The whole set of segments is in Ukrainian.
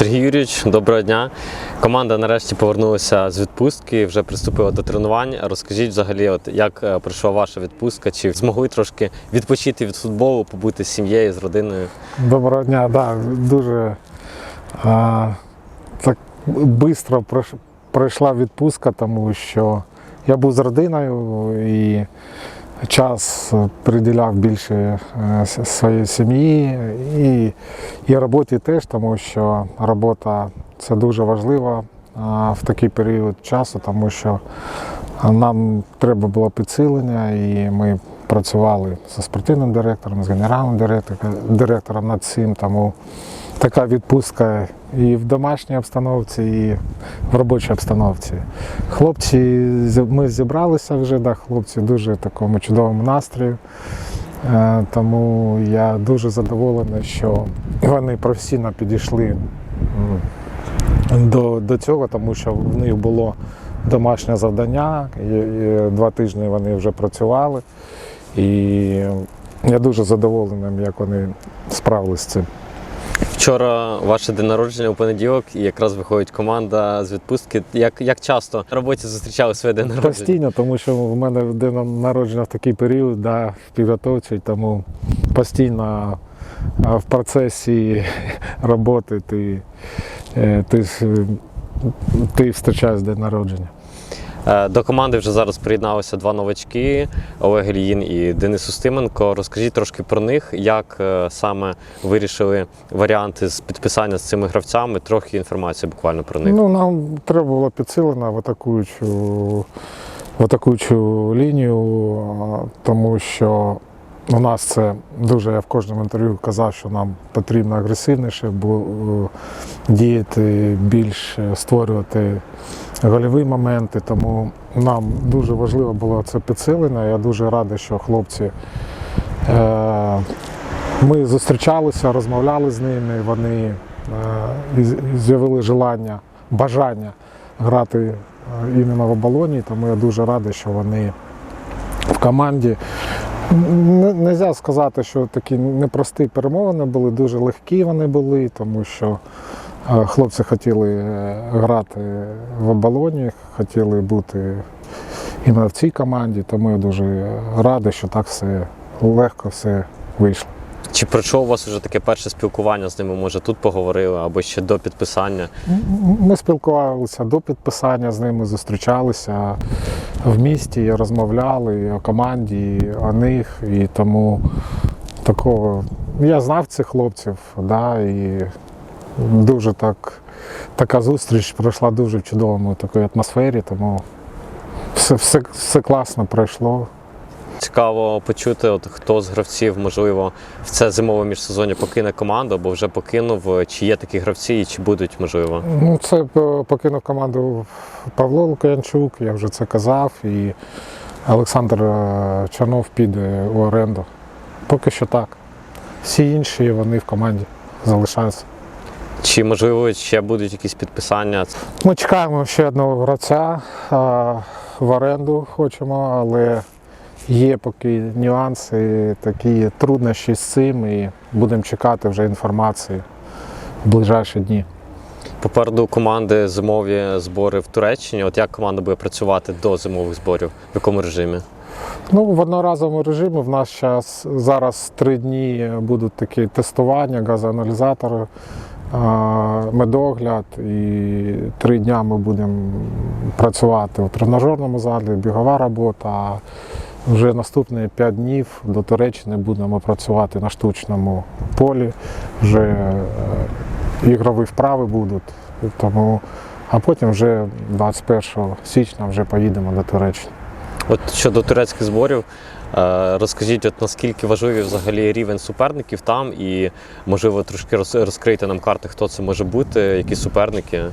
Сергій Юрійович, доброго дня. Команда нарешті повернулася з відпустки, вже приступила до тренувань. Розкажіть взагалі, от як е, пройшла ваша відпустка? Чи змогли трошки відпочити від футболу, побути з сім'єю, з родиною? Доброго дня, да, дуже а, так швидко пройшла відпустка, тому що я був з родиною і час приділяв більше своєї своїй сім'ї і, і роботі теж, тому що робота це дуже важливо в такий період часу, тому що нам треба було підсилення, і ми працювали зі спортивним директором, з генеральним директором, над цим. Тому така відпустка і в домашній обстановці, і в робочій обстановці. Хлопці, ми зібралися вже, да, хлопці дуже в такому чудовому настрої. Е, Тому я дуже задоволений, що вони професійно підійшли до, до цього, тому що в них було домашнє завдання. І, і два тижні вони вже працювали. І я дуже задоволений, як вони справилися з цим. Вчора ваше день народження у понеділок, і якраз виходить команда з відпустки. Як, як часто на роботі зустрічали своє день народження? Постійно, тому що в мене день народження в такий період, да, підготовчий, тому постійно в процесі роботи ти, е, ти, ти зустрічаєш день народження. Е, До команди вже зараз приєдналися два новачки Олег Ільїн і Денис Устименко. Розкажіть трошки про них, як е, саме вирішили варіанти з підписання з цими гравцями. Трохи інформації буквально про них. Ну, нам треба було підсилена в атакуючу, в атакуючу лінію, тому що у нас це дуже, я в кожному інтерв'ю казав, що нам потрібно агресивніше бу- е, діяти, більш е, створювати гольові моменти. Тому нам дуже важливо було це підсилення. Я дуже радий, що хлопці. Е, ми зустрічалися, розмовляли з ними. Вони е, з'явили желання, бажання грати е, іменно в оболоні, тому я дуже радий, що вони в команді. Не можна сказати, що такі непрості перемовини були, дуже легкі вони були, тому що хлопці хотіли е, грати в оболоні, хотіли бути іменно в цій команді, тому я дуже радий, що так все легко все вийшло. Чи пройшло у вас вже таке перше спілкування з ними? Може тут поговорили або ще до підписання? Ми спілкувалися до підписання з ними, зустрічалися в місті, розмовляли і о команді, і о них. І тому такого я знав цих хлопців, да, і дуже так, така зустріч пройшла дуже в чудовому такій атмосфері, тому все, все, все класно пройшло. Цікаво почути, от хто з гравців, можливо, в це зимове міжсезоння покине команду або вже покинув. Чи є такі гравці, і чи будуть можливо? Ну, це е, покинув команду Павло Лук'янчук, я вже це казав, і Олександр е, Чернов піде у оренду. Поки що так. Всі інші вони в команді залишаються. Чи можливо ще будуть якісь підписання? Ми чекаємо ще одного гравця в оренду хочемо, але є поки нюанси, такі труднощі з цим, і будемо чекати вже інформації в ближайші дні. Попереду команди зимові збори в Туреччині. От як команда буде працювати до зимових зборів? В якому режимі? Ну, в одноразовому режимі в нас зараз зараз три дні будуть такі тестування, газоаналізатори, медогляд, і три дня ми будемо працювати у тренажерному залі, бігова робота. Вже наступні п'ять днів до Туреччини будемо працювати на штучному полі. Вже е, ігрові вправи будуть. Тому, а потім вже 21 січня вже поїдемо до Туреччини. От щодо турецьких зборів, розкажіть, от наскільки важливий взагалі рівень суперників там, і можливо трошки розкрийте нам карти, хто це може бути, які суперники.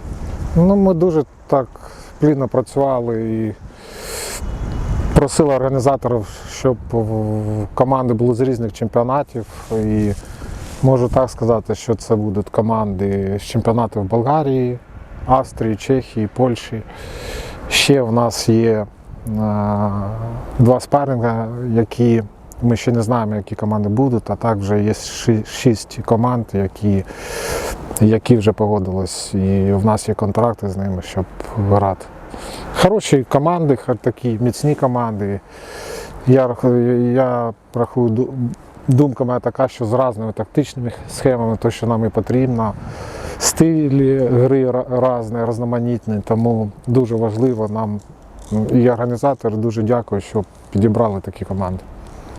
Ну, ми дуже так плідно працювали і просили організаторів, щоб команди були з різних чемпіонатів. І можу так сказати, що це будуть команди з чемпіонатів Болгарії, Австрії, Чехії, Польщі. Ще в нас є е, два спаринга, які Ми ще не знаємо, які команди будуть, а так вже є шість команд, які, які вже погодились. І в нас є контракти з ними, щоб грати. Хороші команди, такі міцні команди. Я, я рахую, думка моя така, що з різними тактичними схемами, то, що нам і потрібно. Стилі гри різні, різноманітні, тому дуже важливо нам. І організатор дуже дякую, що підібрали такі команди.